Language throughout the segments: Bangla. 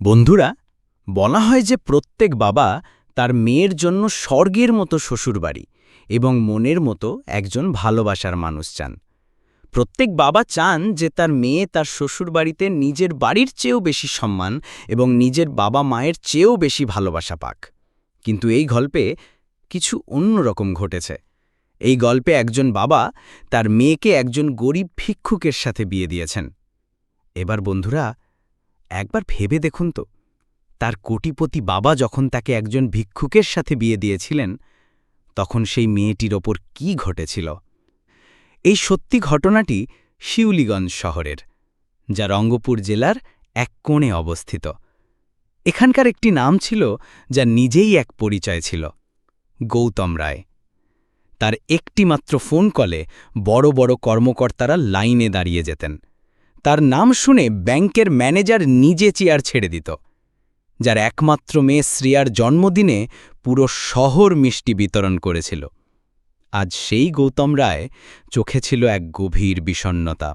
বন্ধুরা, বলা হয় যে প্রত্যেক বাবা তার মেয়ের জন্য স্বর্গের মতো শ্বশুরবাড়ি এবং মনের মতো একজন ভালোবাসার মানুষ চান। প্রত্যেক বাবা চান যে তার মেয়ে তার শ্বশুরবাড়িতে নিজের বাড়ির চেয়েও বেশি সম্মান এবং নিজের বাবা মায়ের চেয়েও বেশি ভালোবাসা পাক। কিন্তু এই গল্পে কিছু অন্যরকম ঘটেছে। এই গল্পে একজন বাবা তার মেয়েকে একজন গরিব ভিক্ষুকের সাথে বিয়ে দিয়েছেন। এবার বন্ধুরা একবার ভেবে দেখুন তো। তার কোটিপতি বাবা যখন তাকে একজন ভিক্ষুকের সাথে বিয়ে দিয়েছিলেন, তখন সেই মেয়েটির ওপর কি ঘটেছিল? এই সত্যি ঘটনাটি শিউলিগঞ্জ শহরের, যা রঙ্গপুর জেলার এক কোণে অবস্থিত। এখানকার একটি নাম ছিল, যা নিজেই এক পরিচয় ছিল, গৌতম রায়। তার একটিমাত্র ফোন কলে বড় বড় কর্মকর্তারা লাইনে দাঁড়িয়ে যেতেন। তার নাম শুনে ব্যাংকের ম্যানেজার নিজে চেয়ার ছেড়ে দিত, যার একমাত্র মেয়ে শ্রিয়ার জন্মদিনে পুরো শহর মিষ্টি বিতরণ করেছিল। আজ সেই গৌতম রায় চোখে ছিল এক গভীর বিষণ্নতা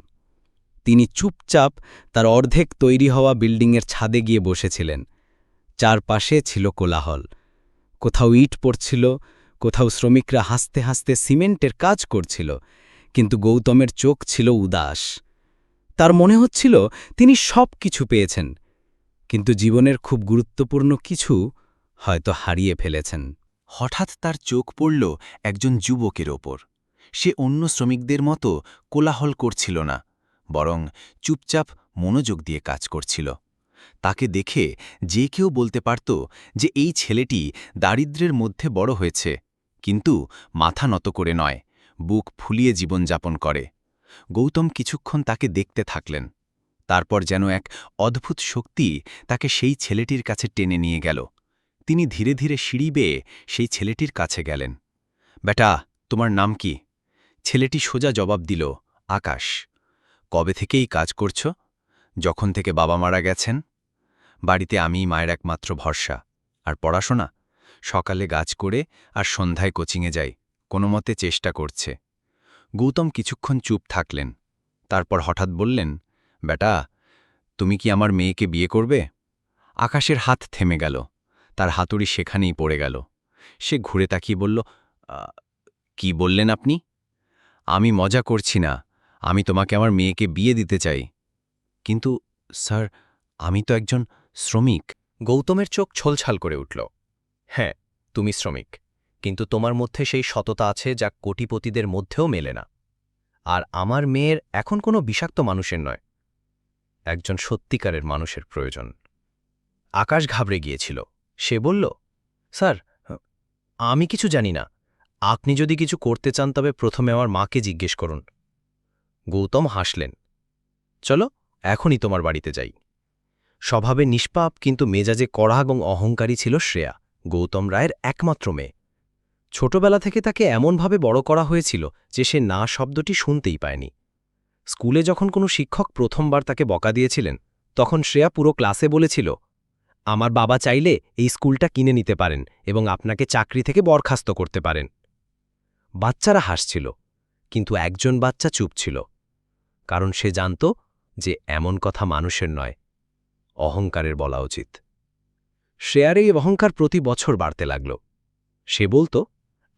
তিনি চুপচাপ তার অর্ধেক তৈরি হওয়া বিল্ডিংয়ের ছাদে গিয়ে বসেছিলেন। চারপাশে ছিল কোলাহল। কোথাও ইট পড়ছিল, কোথাও শ্রমিকরা হাসতে হাসতে সিমেন্টের কাজ করছিল, কিন্তু গৌতমের চোখ ছিল উদাস। তার মনে হচ্ছিল তিনি সব কিছু পেয়েছেন, কিন্তু জীবনের খুব গুরুত্বপূর্ণ কিছু হয়তো হারিয়ে ফেলেছেন। হঠাৎ তার চোখ পড়ল একজন যুবকের ওপর। সে অন্য শ্রমিকদের মতো কোলাহল করছিল না, বরং চুপচাপ মনোযোগ দিয়ে কাজ করছিল। তাকে দেখে যে কেউ বলতে পারত যে এই ছেলেটি দারিদ্র্যের মধ্যে বড় হয়েছে, কিন্তু মাথা নত করে নয়, বুক ফুলিয়ে জীবনযাপন করে। গৌতম কিছুক্ষণ তাকে দেখতে থাকলেন, তারপর যেন এক অদ্ভুত শক্তি তাকে সেই ছেলেটির কাছে টেনে নিয়ে গেল। তিনি ধীরে ধীরে সিঁড়ি বেয়ে সেই ছেলেটির কাছে গেলেন। বেটা, তোমার নাম কি? ছেলেটি সোজা জবাব দিল, আকাশ। কবে থেকেই কাজ করছ? যখন থেকে বাবা মারা গেছেন? বাড়িতে আমি মায়ের একমাত্র ভরসা। আর পড়াশোনা? সকালে গাছ করে আর সন্ধ্যায় কোচিংয়ে যাই। কোনো মতে চেষ্টা করছে। গৌতম কিছুক্ষণ চুপ থাকলেন তারপর হঠাৎ বললেন বেটা তুমি কি আমার মেয়েকে বিয়ে করবে? আকাশের হাত থেমে গেল তার হাতুড়ি সেখানেই পড়ে গেল। সে ঘুরে তাকিয়ে বলল "আ, কি বললেন আপনি? আমি মজা করছি না আমি তোমাকে আমার মেয়েকে বিয়ে দিতে চাই। কিন্তু স্যার আমি তো একজন শ্রমিক। গৌতমের চোখ ছলছাল করে উঠল। হ্যাঁ তুমি শ্রমিক। কিন্তু তোমার মধ্যে সেই সততা আছে যা কোটিপতিদের মধ্যেও মেলে না। আর আমার মেয়ের এখন কোনো বিষাক্ত মানুষের নয়। একজন সত্যিকারের মানুষের প্রয়োজন। আকাশ ঘাবড়ে গিয়েছিল। সে বলল, স্যার, আমি কিছু জানি না। আপনি যদি কিছু করতে চান তবে প্রথমে আমার মাকে জিজ্ঞেস করুন গৌতম হাসলেন, চলো, এখনই তোমার বাড়িতে যাই স্বভাবে নিষ্পাপ কিন্তু মেজাজে কড়া এবং অহংকারী ছিল শ্রেয়া। গৌতম রায়ের একমাত্র মেয়ে। ছোটবেলা থেকে তাকে এমনভাবে বড় করা হয়েছিল যে সে না শব্দটি শুনতেই পায়নি। স্কুলে যখন কোনো শিক্ষক প্রথমবার তাকে বকা দিয়েছিলেন, তখন শ্রেয়া পুরো ক্লাসে বলেছিল, আমার বাবা চাইলে এই স্কুলটা কিনে নিতে পারেন এবং আপনাকে চাকরি থেকে বরখাস্ত করতে পারেন। বাচ্চারা হাসছিল, কিন্তু একজন বাচ্চা চুপ ছিল, কারণ সে জানত যে এমন কথা মানুষের নয়, অহংকারের বলা উচিত। শ্রেয়ার এই অহংকার প্রতি বছর বাড়তে লাগল। সে বলতো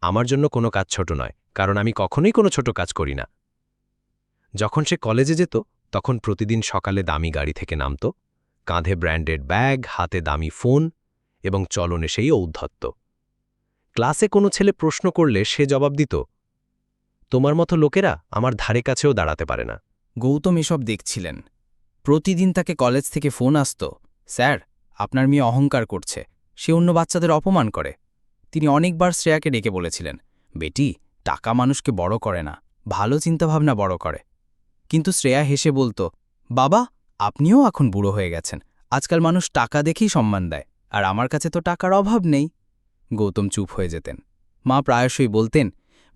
আমার জন্য কোনো কাজ ছোট নয়, কারণ আমি কখনোই কোনো ছোট কাজ করি না। যখন সে কলেজে যেত, তখন প্রতিদিন সকালে দামি গাড়ি থেকে নামত, কাঁধে ব্র্যান্ডেড ব্যাগ, হাতে দামি ফোন এবং চলনে সেই ঔদ্ধত্য। ক্লাসে কোনো ছেলে প্রশ্ন করলে সে জবাব দিত, তোমার মতো লোকেরা আমার ধারে কাছেও দাঁড়াতে পারে না। গৌতম এসব দেখছিলেন। প্রতিদিন তাকে কলেজ থেকে ফোন আসত, স্যার, আপনার মেয়ে অহংকার করছে, সে অন্য বাচ্চাদের অপমান করে। তিনি অনেকবার শ্রেয়াকে ডেকে বলেছিলেন, বেটি, টাকা মানুষকে বড় করে না, ভালো চিন্তাভাবনা বড় করে। কিন্তু শ্রেয়া হেসে বলতো, বাবা, আপনিও এখন বুড়ো হয়ে গেছেন, আজকাল মানুষ টাকা দেখেই সম্মান দেয়, আর আমার কাছে তো টাকার অভাব নেই। গৌতম চুপ হয়ে যেতেন। মা প্রায়শই বলতেন,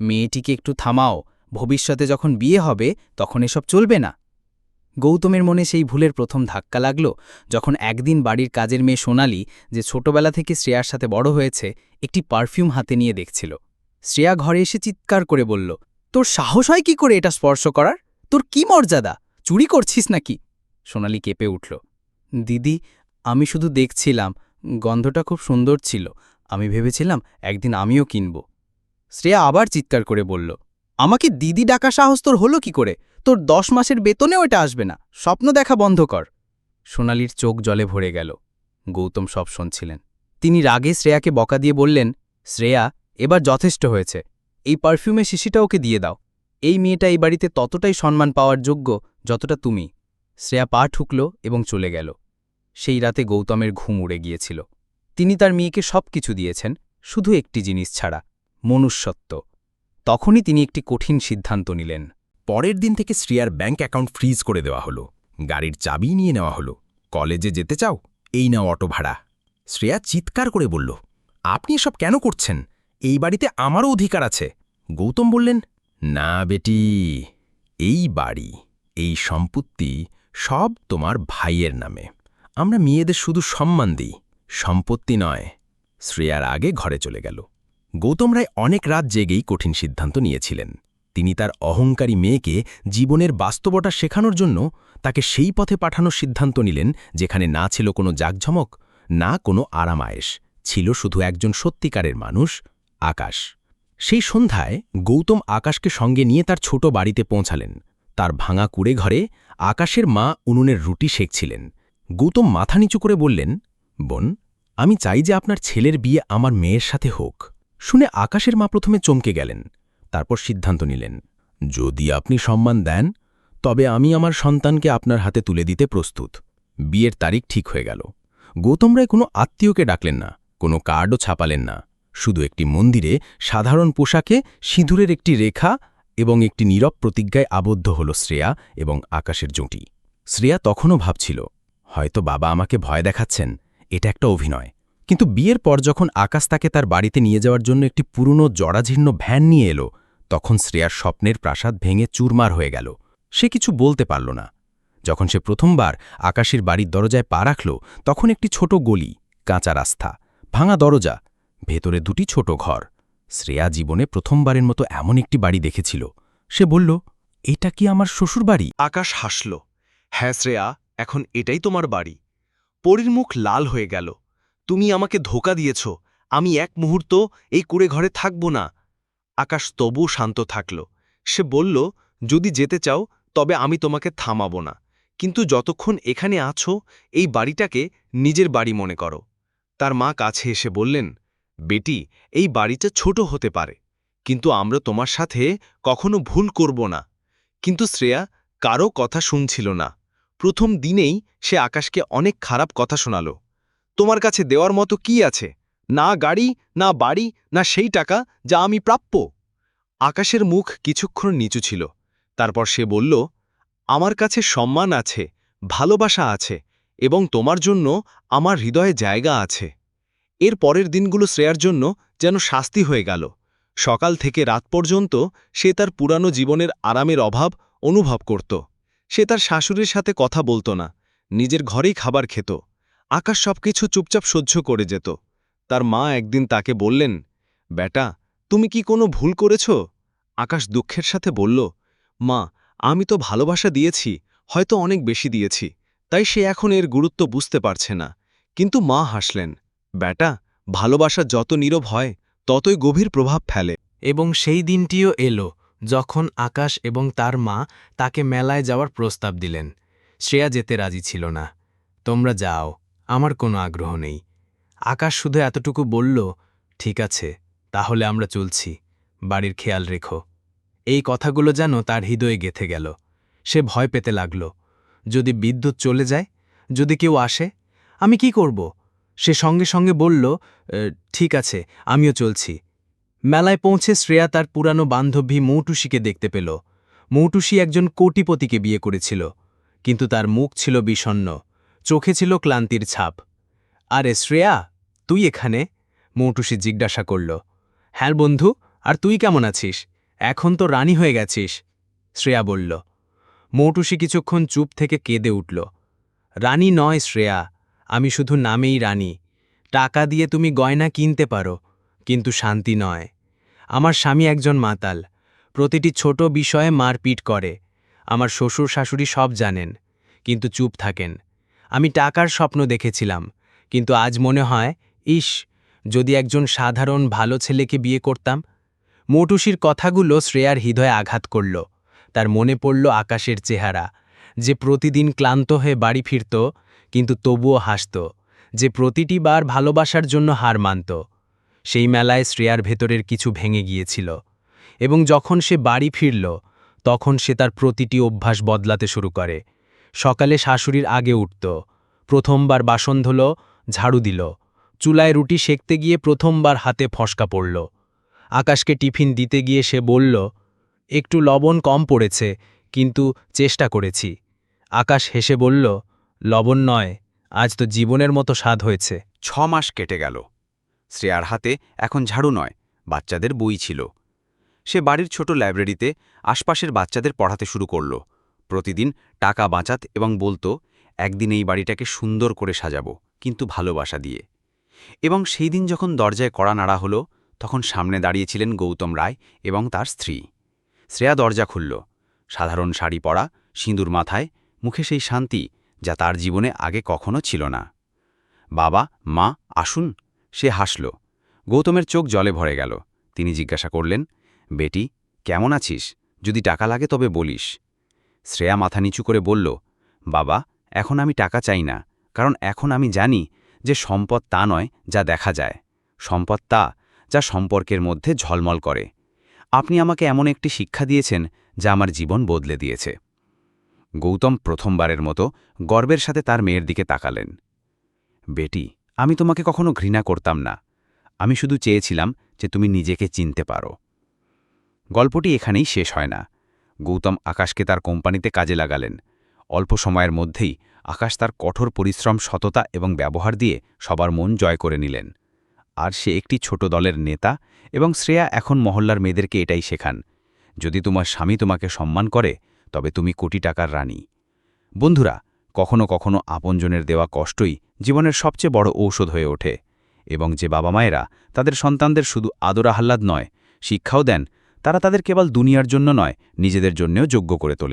মেয়েটিকে একটু থামাও, ভবিষ্যতে যখন বিয়ে হবে, তখন এসব চলবে না। গৌতমের মনে সেই ভুলের প্রথম ধাক্কা লাগল যখন একদিন বাড়ির কাজের মেয়ে সোনালি, যে ছোটবেলা থেকে শ্রেয়ার সাথে বড় হয়েছে, একটি পারফিউম হাতে নিয়ে দেখছিল। শ্রেয়া ঘরে এসে চিৎকার করে বলল, তোর সাহস হয় কি করে এটা স্পর্শ করার? তোর কি মর্যাদা? চুরি করছিস নাকি? সোনালি কেঁপে উঠল, দিদি, আমি শুধু দেখছিলাম, গন্ধটা খুব সুন্দর ছিল, আমি ভেবেছিলাম একদিন আমিও কিনব। শ্রেয়া আবার চিৎকার করে বলল, আমাকে দিদি ডাকা সাহস তোর হলো কি করে? তোর দশ মাসের বেতনেও এটা আসবে না। স্বপ্ন দেখা বন্ধ কর। সোনালির চোখ জলে ভরে গেল। গৌতম সব শুনছিলেন। তিনি রাগে শ্রেয়াকে বকা দিয়ে বললেন, শ্রেয়া, এবার যথেষ্ট হয়েছে। এই পারফিউমের শিশিটা ওকে দিয়ে দাও। এই মেয়েটা এই বাড়িতে ততটাই সম্মান পাওয়ার যোগ্য যতটা তুমি। শ্রেয়া পা ঠুকল এবং চলে গেল। সেই রাতে গৌতমের ঘুম উড়ে গিয়েছিল। তিনি তার মেয়েকে সব কিছু দিয়েছেন, শুধু একটি জিনিস ছাড়া, মনুষ্যত্ব। তখনই তিনি একটি কঠিন সিদ্ধান্ত নিলেন। পরের দিন থেকে শ্রেয়ার ব্যাঙ্ক অ্যাকাউন্ট ফ্রিজ করে দেওয়া হলো। গাড়ির চাবি নিয়ে নেওয়া হলো। কলেজে যেতে চাও? এই নাও অটো ভাড়া। শ্রেয়া চিৎকার করে বলল, আপনি এসব কেন করছেন? এই বাড়িতে আমারও অধিকার আছে। গৌতম বললেন, না বেটি, এই বাড়ি, এই সম্পত্তি সব তোমার ভাইয়ের নামে। আমরা মেয়েদের শুধু সম্মান দিই, সম্পত্তি নয়। শ্রেয়ার আগে ঘরে চলে গেল। গৌতম রায় অনেক রাত জেগেই কঠিন সিদ্ধান্ত নিয়েছিলেন। তিনি তার অহংকারী মেয়েকে জীবনের বাস্তবতা শেখানোর জন্য তাকে সেই পথে পাঠানোর সিদ্ধান্ত নিলেন যেখানে না ছিল কোনো জাকঝমক না কোনো আরামায়েশ। ছিল শুধু একজন সত্যিকারের মানুষ, আকাশ। সেই সন্ধ্যায় গৌতম আকাশকে সঙ্গে নিয়ে তার ছোট বাড়িতে পৌঁছালেন। তার ভাঙা কুড়ে ঘরে আকাশের মা উনুনের রুটি শেখছিলেন গৌতম মাথা নিচু করে বললেন, বোন, আমি চাই যে আপনার ছেলের বিয়ে আমার মেয়ের সাথে হোক। শুনে আকাশের মা প্রথমে চমকে গেলেন। তারপর সিদ্ধান্ত নিলেন, যদি আপনি সম্মান দেন, তবে আমি আমার সন্তানকে আপনার হাতে তুলে দিতে প্রস্তুত। বিয়ের তারিখ ঠিক হয়ে গেল। গৌতম রায় কোনো আত্মীয়কে ডাকলেন না, কোনো কার্ডও ছাপালেন না। শুধু একটি মন্দিরে সাধারণ পোশাকে সিঁদুরের একটি রেখা এবং একটি নীরব প্রতিজ্ঞায় আবদ্ধ হল শ্রেয়া এবং আকাশের জুটি। শ্রেয়া তখনও ভাবছিল, হয়তো বাবা আমাকে ভয় দেখাচ্ছেন, এটা একটা অভিনয়। কিন্তু বিয়ের পর যখন আকাশ তাকে তার বাড়িতে নিয়ে যাওয়ার জন্য একটি পুরনো জরাজীর্ণ ভ্যান নিয়ে এলো তখন শ্রেয়ার স্বপ্নের প্রাসাদ ভেঙে চুরমার হয়ে গেল। সে কিছু বলতে পারল না। যখন সে প্রথমবার আকাশের বাড়ির দরজায় পা রাখল, তখন একটি ছোট গলি, কাঁচা রাস্তা, ভাঙা দরজা, ভেতরে দুটি ছোট ঘর। শ্রেয়া জীবনে প্রথমবারের মতো এমন একটি বাড়ি দেখেছিল। সে বলল, এটা কি আমার শ্বশুর বাড়ি? আকাশ হাসল হ্যাঁ শ্রেয়া, এখন এটাই তোমার বাড়ি। পরীর মুখ লাল হয়ে গেল। তুমি আমাকে ধোকা দিয়েছ। আমি এক মুহূর্ত এই কুড়ে ঘরে থাকব না। আকাশ তবু শান্ত থাকল। সে বলল, যদি যেতে চাও, তবে আমি তোমাকে থামাব না। কিন্তু যতক্ষণ এখানে আছো, এই বাড়িটাকে নিজের বাড়ি মনে করো। তার মা কাছে এসে বললেন, বেটি, এই বাড়িটা ছোট হতে পারে। কিন্তু আমরা তোমার সাথে কখনো ভুল করব না। কিন্তু শ্রেয়া কারও কথা শুনছিল না। প্রথম দিনেই সে আকাশকে অনেক খারাপ কথা শোনাল। তোমার কাছে দেওয়ার মতো কি আছে? না গাড়ি, না বাড়ি, না সেই টাকা যা আমি প্রাপ্য। আকাশের মুখ কিছুক্ষণ নিচু ছিল। তারপর সে বলল, আমার কাছে সম্মান আছে, ভালোবাসা আছে, এবং তোমার জন্য আমার হৃদয়ে জায়গা আছে। এর পরের দিনগুলো শ্রেয়ার জন্য যেন শাস্তি হয়ে গেল। সকাল থেকে রাত পর্যন্ত সে তার পুরানো জীবনের আরামের অভাব অনুভব করত। সে তার শাশুড়ির সাথে কথা বলতো না, নিজের ঘরেই খাবার খেত। আকাশ সবকিছু চুপচাপ সহ্য করে যেত। তার মা একদিন তাকে বললেন, বেটা, তুমি কি কোনো ভুল করেছ? আকাশ দুঃখের সাথে বলল, মা, আমি তো ভালোবাসা দিয়েছি, হয়তো অনেক বেশি দিয়েছি, তাই সে এখন এর গুরুত্ব বুঝতে পারছে না। কিন্তু মা হাসলেন, বেটা, ভালোবাসা যত নীরব হয়, ততই গভীর প্রভাব ফেলে। এবং সেই দিনটিও এলো, যখন আকাশ এবং তার মা তাকে মেলায় যাওয়ার প্রস্তাব দিলেন, শ্রেয়া যেতে রাজি ছিল না, তোমরা যাও, আমার কোনো আগ্রহ নেই। আকাশ শুধু এতটুকু বলল, ঠিক আছে, তাহলে আমরা চলছি। বাড়ির খেয়াল রেখো। এই কথাগুলো যেন তার হৃদয়ে গেথে গেল। সে ভয় পেতে লাগল। যদি বিদ্যুৎ চলে যায়, যদি কেউ আসে, আমি কি করব? সে সঙ্গে সঙ্গে বলল ঠিক আছে, আমিও চলছি। মেলায় পৌঁছে শ্রেয়া তার পুরানো বান্ধবী মৌটুসিকে দেখতে পেল। মৌটুসি একজন কোটিপতিকে বিয়ে করেছিল, কিন্তু তার মুখ ছিল বিষণ্ন চোখে ছিল ক্লান্তির ছাপ। আরে, শ্রেয়া! তুই এখানে? মৌটুসি জিজ্ঞাসা করল। হ্যাঁ বন্ধু, আর তুই কেমন আছিস? এখন তো রানী হয়ে গেছিস। শ্রেয়া বলল। মৌটুসি কিছুক্ষণ চুপ থেকে কেঁদে উঠল। রানী নয় শ্রেয়া, আমি শুধু নামেই রানী। টাকা দিয়ে তুমি গয়না কিনতে পারো, কিন্তু শান্তি নয়। আমার স্বামী একজন মাতাল, প্রতিটি ছোট বিষয়ে মারপিট করে। আমার শ্বশুর শাশুড়ি সব জানেন, কিন্তু চুপ থাকেন। আমি টাকার স্বপ্ন দেখেছিলাম, কিন্তু আজ মনে হয় ইস যদি একজন সাধারণ ভালো ছেলেকে বিয়ে করতাম? মটুসির কথাগুলো শ্রেয়ার হৃদয়ে আঘাত করল। তার মনে পড়ল আকাশের চেহারা। যে প্রতিদিন ক্লান্ত হয়ে বাড়ি ফিরত, কিন্তু তবুও হাসত। যে প্রতিটি বার ভালোবাসার জন্য হার মানত। সেই মেলায় শ্রেয়ার ভেতরের কিছু ভেঙে গিয়েছিল। এবং যখন সে বাড়ি ফিরল, তখন সে তার প্রতিটি অভ্যাস বদলাতে শুরু করে। সকালে শাশুড়ির আগে উঠত। প্রথমবার বাসন ধুল, ঝাড়ু দিল। চুলায় রুটি সেকতে গিয়ে প্রথমবার হাতে ফসকা পড়ল। আকাশকে টিফিন দিতে গিয়ে সে বলল, একটু লবণ কম পড়েছে, কিন্তু চেষ্টা করেছি। আকাশ হেসে বলল, লবণ নয়, আজ তো জীবনের মতো স্বাদ হয়েছে। ছ মাস কেটে গেল। শ্রেয়ার হাতে এখন ঝাড়ু নয়, বাচ্চাদের বই ছিল। সে বাড়ির ছোট লাইব্রেরিতে আশপাশের বাচ্চাদের পড়াতে শুরু করল। প্রতিদিন টাকা বাঁচাত এবং বলতো, একদিন এই বাড়িটাকে সুন্দর করে সাজাবো, কিন্তু ভালোবাসা দিয়ে। এবং সেই দিন যখন দরজায় কড়া নাড়া হলো, তখন সামনে দাঁড়িয়েছিলেন গৌতম রায় এবং তার স্ত্রী। শ্রেয়া দরজা খুলল। সাধারণ শাড়ি পরা, সিঁদুর মাথায়, মুখে সেই শান্তি যা তার জীবনে আগে কখনো ছিল না। বাবা, মা, আসুন। সে হাসল। গৌতমের চোখ জলে ভরে গেল। তিনি জিজ্ঞাসা করলেন, বেটি, কেমন আছিস? যদি টাকা লাগে তবে বলিস। শ্রেয়া মাথা নিচু করে বলল, বাবা, এখন আমি টাকা চাই না, কারণ এখন আমি জানি যে সম্পদ তা নয়, যা দেখা যায়। সম্পদ তা, যা সম্পর্কের মধ্যে ঝলমল করে। আপনি আমাকে এমন একটি শিক্ষা দিয়েছেন, যা আমার জীবন বদলে দিয়েছে। গৌতম প্রথমবারের মতো গর্বের সাথে তার মেয়ের দিকে তাকালেন। বেটি, আমি তোমাকে কখনো ঘৃণা করতাম না। আমি শুধু চেয়েছিলাম যে তুমি নিজেকে চিনতে পারো। গল্পটি এখানেই শেষ হয় না। গৌতম আকাশকে তার কোম্পানিতে কাজে লাগালেন। অল্প সময়ের মধ্যেই আকাশ তার কঠোর পরিশ্রম, সততা এবং ব্যবহার দিয়ে সবার মন জয় করে নিলেন। আর সে একটি ছোট দলের নেতা এবং শ্রেয়া এখন মহল্লার মেয়েদেরকে এটাই শেখান, যদি তোমার স্বামী তোমাকে সম্মান করে, তবে তুমি কোটি টাকার রানী। বন্ধুরা, কখনো কখনো আপনজনের দেওয়া কষ্টই জীবনের সবচেয়ে বড় ঔষধ হয়ে ওঠে এবং যে বাবা মায়েরা তাদের সন্তানদের শুধু আদর আহ্লাদ নয়, শিক্ষাও দেন, তারা তাদের কেবল দুনিয়ার জন্য নয়, নিজেদের জন্যেও যোগ্য করে তোলেন।